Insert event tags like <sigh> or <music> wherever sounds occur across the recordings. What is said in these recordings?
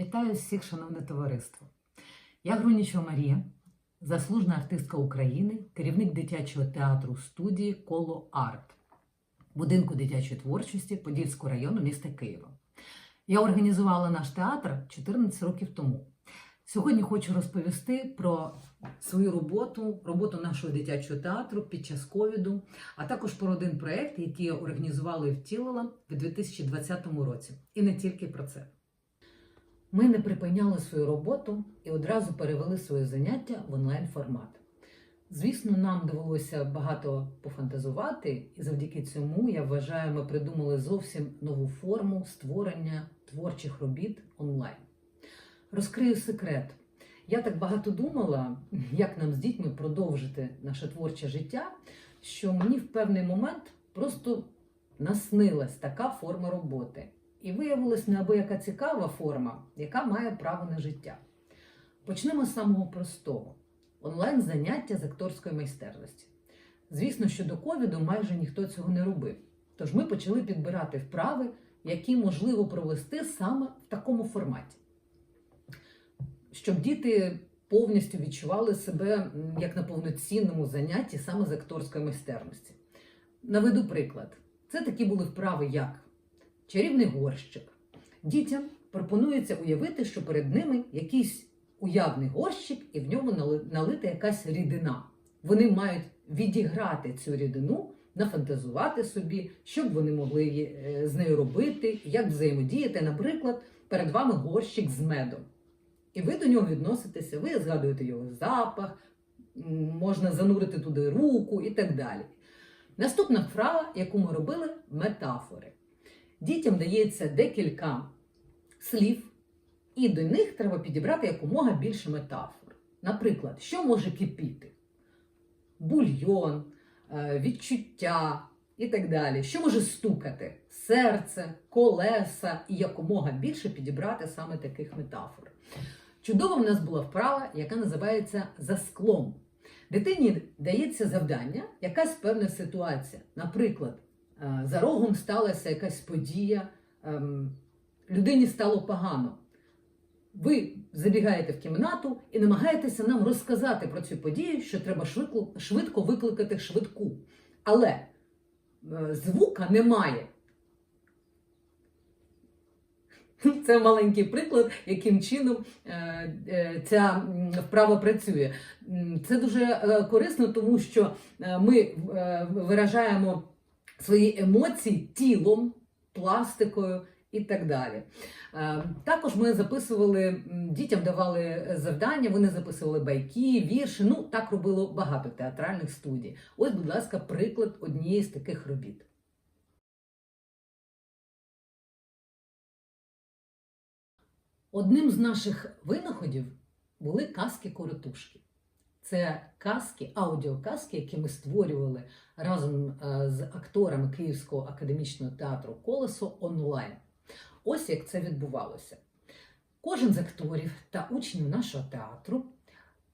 Вітаю всіх, шановне товариство. Я Грунічова Марія, заслужена артистка України, керівник дитячого театру студії Коло Арт, будинку дитячої творчості Подільського району міста Києва. Я організувала наш театр 14 років тому. Сьогодні хочу розповісти про свою роботу, роботу нашого дитячого театру під час ковіду, а також про один проєкт, який я організувала і втілила в 2020 році. І не тільки про це. Ми не припиняли свою роботу і одразу перевели своє заняття в онлайн формат. Звісно, нам довелося багато пофантазувати, і завдяки цьому, я вважаю, ми придумали зовсім нову форму створення творчих робіт онлайн. Розкрию секрет. Я так багато думала, як нам з дітьми продовжити наше творче життя, що мені в певний момент просто наснилась така форма роботи. І виявилась неабияка цікава форма, яка має право на життя. Почнемо з самого простого: онлайн заняття з акторської майстерності. Звісно, що до ковіду майже ніхто цього не робив. Тож ми почали підбирати вправи, які можливо провести саме в такому форматі, щоб діти повністю відчували себе як на повноцінному занятті саме з акторської майстерності. Наведу приклад: це такі були вправи, як чарівний горщик. Дітям пропонується уявити, що перед ними якийсь уявний горщик, і в ньому налита якась рідина. Вони мають відіграти цю рідину, нафантазувати собі, що б вони могли е, з нею робити, як взаємодіяти. Наприклад, перед вами горщик з медом. І ви до нього відноситеся, ви згадуєте його запах, можна занурити туди руку і так далі. Наступна вправа, яку ми робили, метафори. Дітям дається декілька слів, і до них треба підібрати якомога більше метафор. Наприклад, що може кипіти? Бульйон, е, відчуття і так далі. Що може стукати? Серце, колеса і якомога більше підібрати саме таких метафор. Чудова в нас була вправа, яка називається за склом. Дитині дається завдання, якась певна ситуація. Наприклад, за рогом сталася якась подія, ем, людині стало погано. Ви забігаєте в кімнату і намагаєтеся нам розказати про цю подію, що треба швидко, викликати швидку. Але е, звука немає. <laughs> Це маленький приклад, яким чином е, е, ця вправа працює. Це дуже е, корисно, тому що е, ми е, виражаємо свої емоції тілом, пластикою і так далі. Е, Також ми записували дітям давали завдання, вони записували байки, вірші. Ну так робило багато театральних студій. Ось, будь ласка, приклад однієї з таких робіт. Одним з наших винаходів були казки-коротушки. Це казки, аудіоказки, які ми створювали разом е, з акторами Київського академічного театру Колесо онлайн. Ось як це відбувалося. Кожен з акторів та учнів нашого театру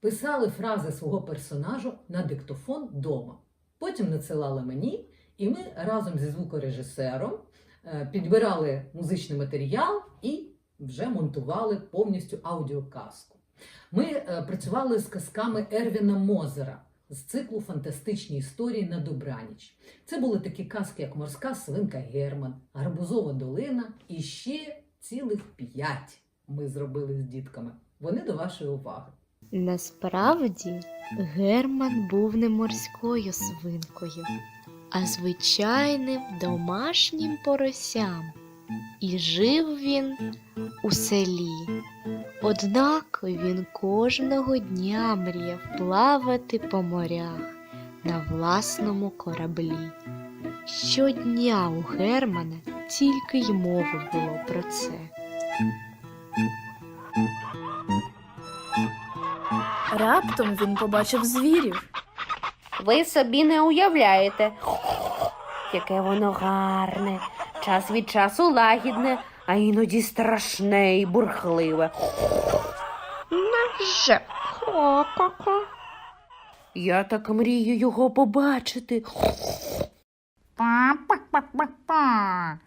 писали фрази свого персонажу на диктофон вдома. Потім надсилали мені, і ми разом зі звукорежисером е, підбирали музичний матеріал і вже монтували повністю аудіоказку. Ми е, працювали з казками Ервіна Мозера з циклу Фантастичні історії на добраніч. Це були такі казки, як Морська свинка Герман, Гарбузова долина і ще цілих п'ять ми зробили з дітками. Вони до вашої уваги. Насправді Герман був не морською свинкою, а звичайним домашнім поросям. І жив він у селі. Однак він кожного дня мріяв плавати по морях на власному кораблі. Щодня у Германа тільки й мови було про це. Раптом він побачив звірів. Ви собі не уявляєте, яке воно гарне, час від часу лагідне, а іноді страшне і бурхливе. Наже, ко-ко-ко. Я так мрію його побачити. Па-па-па-па-па.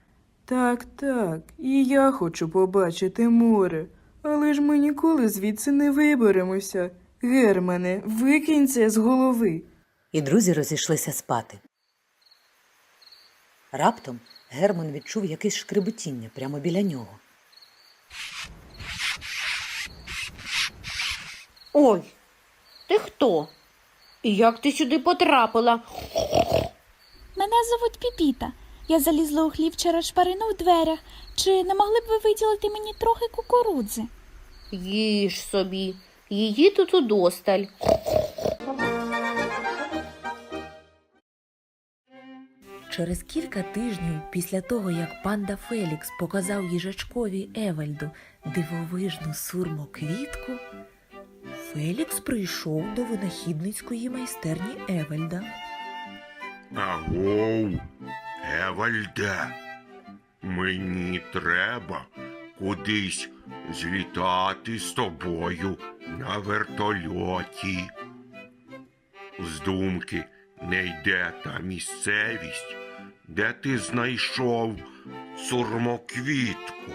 Так, так, і я хочу побачити море. Але ж ми ніколи звідси не виберемося. Германе, викинь це з голови. і друзі розійшлися спати. Раптом Герман відчув якесь шкребетіння прямо біля нього. Ой, ти хто? І як ти сюди потрапила? Мене звуть Піпіта. Я залізла у хлів через шпарину в дверях. Чи не могли б ви виділити мені трохи кукурудзи? Їж собі, її тут удосталь. Через кілька тижнів після того, як панда Фелікс показав їжачкові Евальду дивовижну сурмоквітку, Фелікс прийшов до винахідницької майстерні Евальда. Агов, Евальде, мені треба кудись злітати з тобою на вертольоті. З думки не йде та місцевість, де ти знайшов сурмоквітку.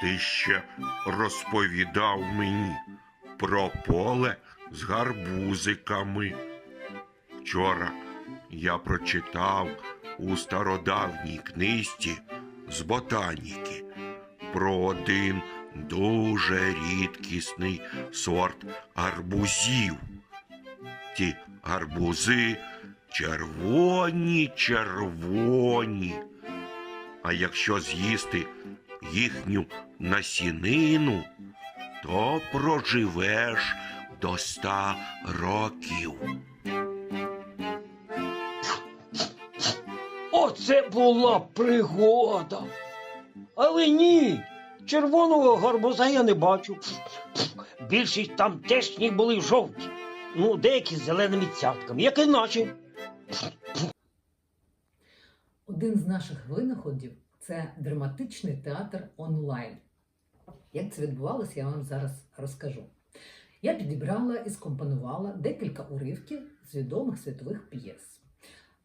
Ти ще розповідав мені про поле з гарбузиками. Вчора я прочитав у стародавній книжці з ботаніки про один дуже рідкісний сорт гарбузів. Ті гарбузи червоні, червоні. А якщо з'їсти їхню насінину, то проживеш до ста років. Оце була пригода. Але ні, червоного гарбуза я не бачу. Більшість там тешні були жовті. Ну, деякі з зеленими цятками, як іначе. Один з наших винаходів це драматичний театр онлайн. Як це відбувалося, я вам зараз розкажу. Я підібрала і скомпонувала декілька уривків з відомих світових п'єс.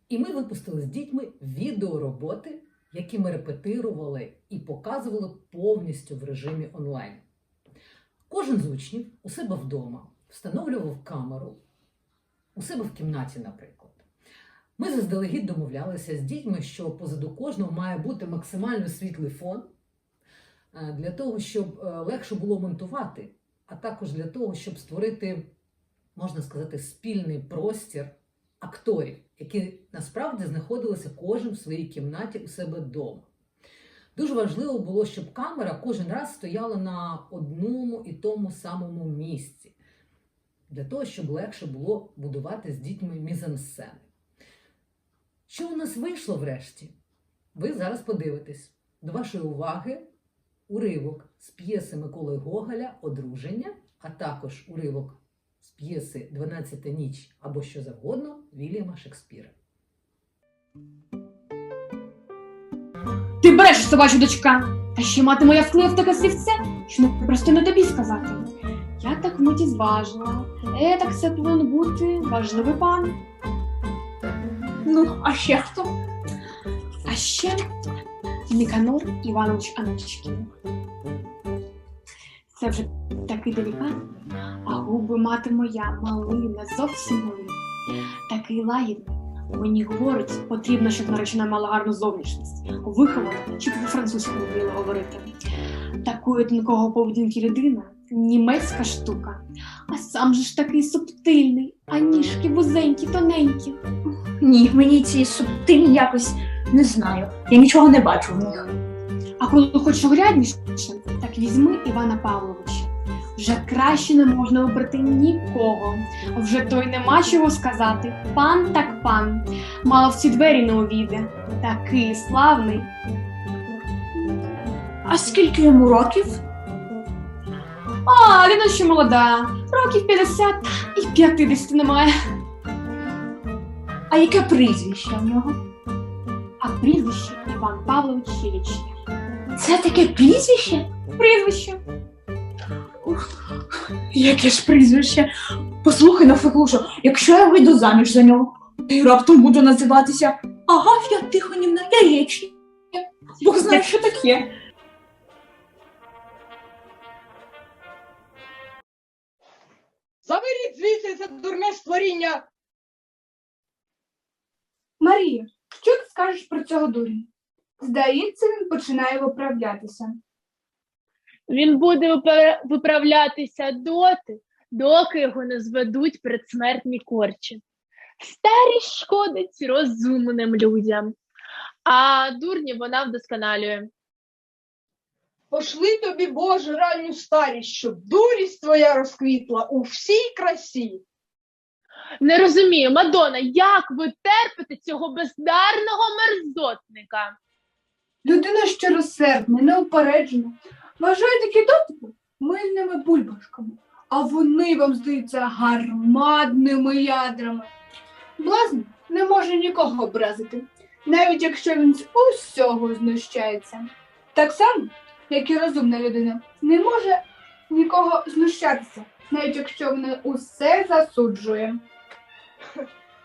І ми випустили з дітьми відеороботи, які ми репетирували і показували повністю в режимі онлайн. Кожен з учнів у себе вдома встановлював камеру у себе в кімнаті, наприклад. Ми заздалегідь домовлялися з дітьми, що позаду кожного має бути максимально світлий фон е, для того, щоб е, легше було монтувати, а також для того, щоб створити, можна сказати, спільний простір акторів, які насправді знаходилися кожен в своїй кімнаті у себе вдома. Дуже важливо було, щоб камера кожен раз стояла на одному і тому самому місці, для того, щоб легше було будувати з дітьми мізансцени. Що у нас вийшло врешті? Ви зараз подивитесь. До вашої уваги уривок з п'єси Миколи Гоголя Одруження, а також уривок з п'єси «12 ніч або що завгодно Вільяма Шекспіра. Ти береш собачу дочка, та ще мати моя вклив таке слівце, що не просто не тобі сказати. Я так вмиті зважила, е, так це повинен бути важливий пан. Ну, а ще хто? А ще Ніканор Іванович Аничкін. Це вже такий делікатний, а губи мати моя мали, не зовсім мали. Такий лагідний. Мені говорить, потрібно, щоб наречена мала гарну зовнішність, вихована, щоб по-французьки вміла говорити. Такої тонкого поведінки людина німецька штука. А сам же ж такий субтильний, а ніжки вузенькі, тоненькі. Ні, мені ці субтильні якось не знаю. Я нічого не бачу в них. А коли хочеш огрядніше, так візьми Івана Павловича. Вже краще не можна обрати нікого. Вже той нема чого сказати. Пан так пан. Мало в ці двері не увійде. Такий славний. А скільки йому років? А, Ліна ще молода. Років 50 і 50 немає. А яке прізвище в нього? А прізвище Іван Павлович Єлічня. Це таке прізвище? Прізвище. Яке ж прізвище? Послухай на Феклушу, якщо я вийду заміж за нього, то й раптом буду називатися Агаф'я Тихонівна Яєчня. Бог знає, що таке. Звідси це дурне створіння. Марія, що ти скажеш про цього дурня? Здається, він починає виправлятися. Він буде випра- виправлятися доти, доки його не зведуть предсмертні корчі. Старість шкодить розумним людям, а дурні вона вдосконалює. Пошли тобі, Боже, ранню старість, щоб дурість твоя розквітла у всій красі. Не розумію, Мадона, як ви терпите цього бездарного мерзотника? Людина щиросердна, неупереджена, вважає такі дотипи мильними бульбашками, а вони вам здаються гармадними ядрами. Блазень не може нікого образити, навіть якщо він з усього знущається. Так само, як і розумна людина, не може нікого знущатися, навіть якщо вона усе засуджує.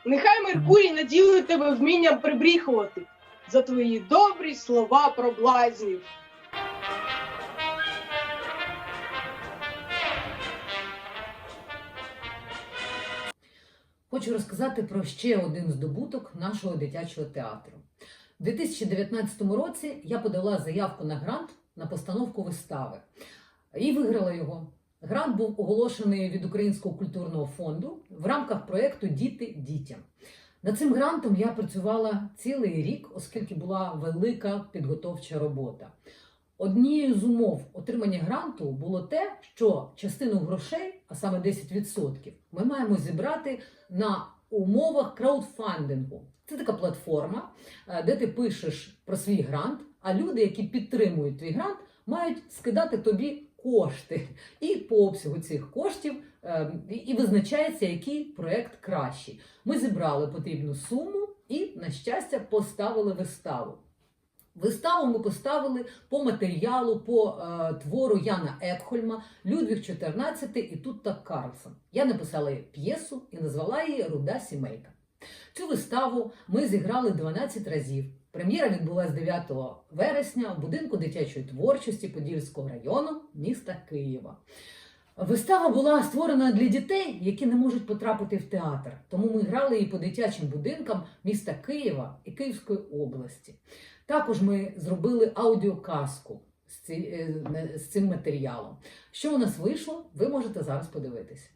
Нехай Меркурій наділить тебе вмінням прибріхувати за твої добрі слова про блазнів. Хочу розказати про ще один здобуток нашого дитячого театру. У 2019 році я подала заявку на грант на постановку вистави і виграла його. Грант був оголошений від Українського культурного фонду в рамках проєкту Діти дітям. Над цим грантом я працювала цілий рік, оскільки була велика підготовча робота. Однією з умов отримання гранту було те, що частину грошей, а саме 10%, ми маємо зібрати на умовах краудфандингу. Це така платформа, е, де ти пишеш про свій грант, а люди, які підтримують твій грант, мають скидати тобі кошти. І по обсягу цих коштів е, і- визначається, який проект кращий. Ми зібрали потрібну суму і, на щастя, поставили виставу. Виставу ми поставили по матеріалу, по е, твору Яна Екхольма, Людвіг XIV і Тутта Карлсон. Я написала п'єсу і назвала її Руда сімейка. Цю виставу ми зіграли 12 разів. Прем'єра відбулася 9 вересня в будинку дитячої творчості Подільського району міста Києва. Вистава була створена для дітей, які не можуть потрапити в театр. Тому ми грали її по дитячим будинкам міста Києва і Київської області. Також ми зробили аудіоказку з, е, цим матеріалом. Що у нас вийшло, ви можете зараз подивитися.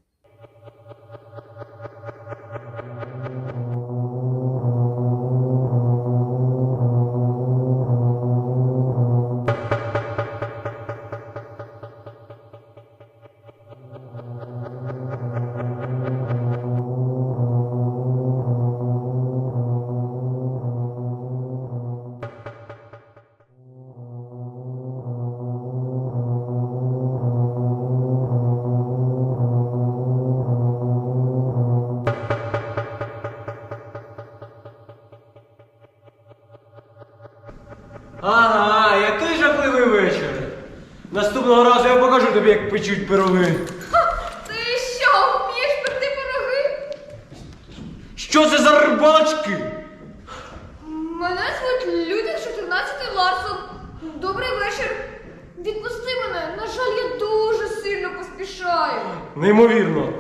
Печуть пироги. Ти що, вмієш пекти пироги? Що це за рибачки? Мене звуть Людвіг 14 Ларсон. Добрий вечір. Відпусти мене. На жаль, я дуже сильно поспішаю. Неймовірно.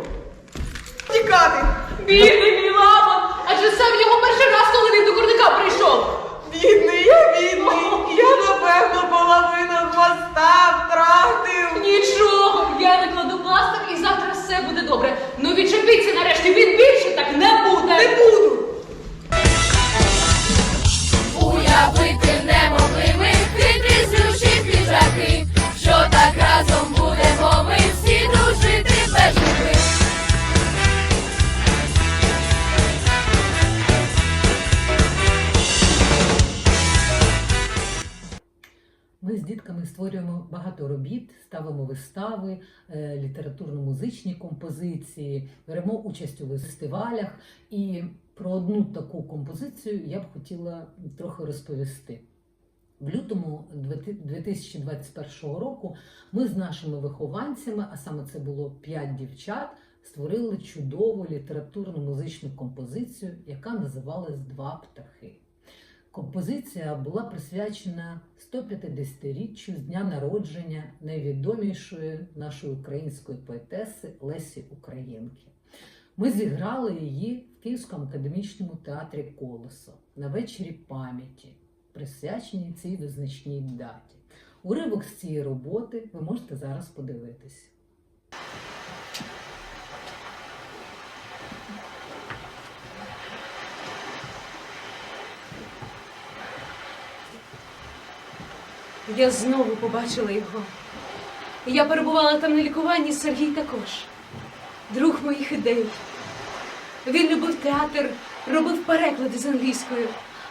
Багато робіт, ставимо вистави, е, літературно-музичні композиції, беремо участь у фестивалях. І про одну таку композицію я б хотіла трохи розповісти. В лютому 2021 року ми з нашими вихованцями, а саме це було 5 дівчат, створили чудову літературно-музичну композицію, яка називалась Два птахи. Композиція була присвячена 150-річчю з дня народження найвідомішої нашої української поетеси Лесі Українки. Ми зіграли її в Київському академічному театрі Колесо на вечорі пам'яті, присвяченій цій визначній даті. Уривок з цієї роботи ви можете зараз подивитись. Я знову побачила його. Я перебувала там на лікуванні, Сергій також. Друг моїх ідей. Він любив театр, робив переклади з англійською,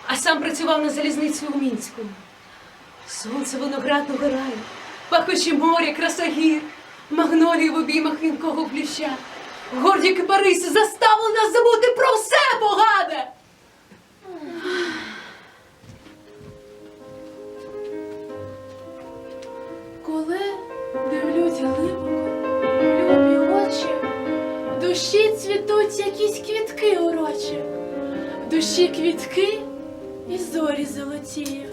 а сам працював на залізниці у Мінську. Сонце виноградного раю, пахощі моря, краса гір, магнолії в обіймах вінкого плюща. Горді кипариси заставили нас забути про все погане. Цвітуть якісь квітки урочі, в душі квітки і зорі золоті,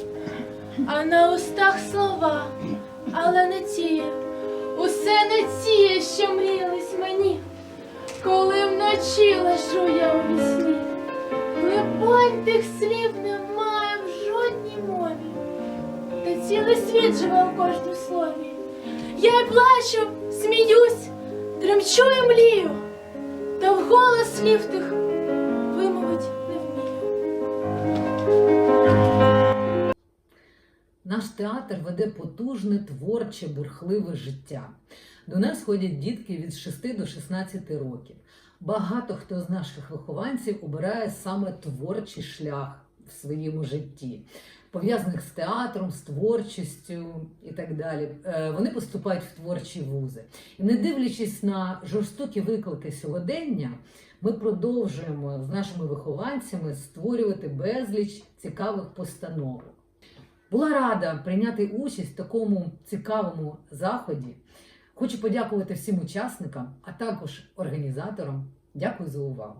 а на устах слова, але не ті, усе не ті, що мріялись мені, коли вночі лежу я у вісні. Либонь тих слів немає в жодній мові та цілий світ живе у кожному слові. Я й плачу, сміюсь, тремчу і млію, та слів тих вимовить не вмію. Наш театр веде потужне, творче, бурхливе життя. До нас ходять дітки від 6 до 16 років. Багато хто з наших вихованців обирає саме творчий шлях в своєму житті, пов'язаних з театром, з творчістю і так далі. Е, Вони поступають в творчі вузи. І не дивлячись на жорстокі виклики сьогодення, ми продовжуємо з нашими вихованцями створювати безліч цікавих постановок. Була рада прийняти участь в такому цікавому заході. Хочу подякувати всім учасникам, а також організаторам. Дякую за увагу.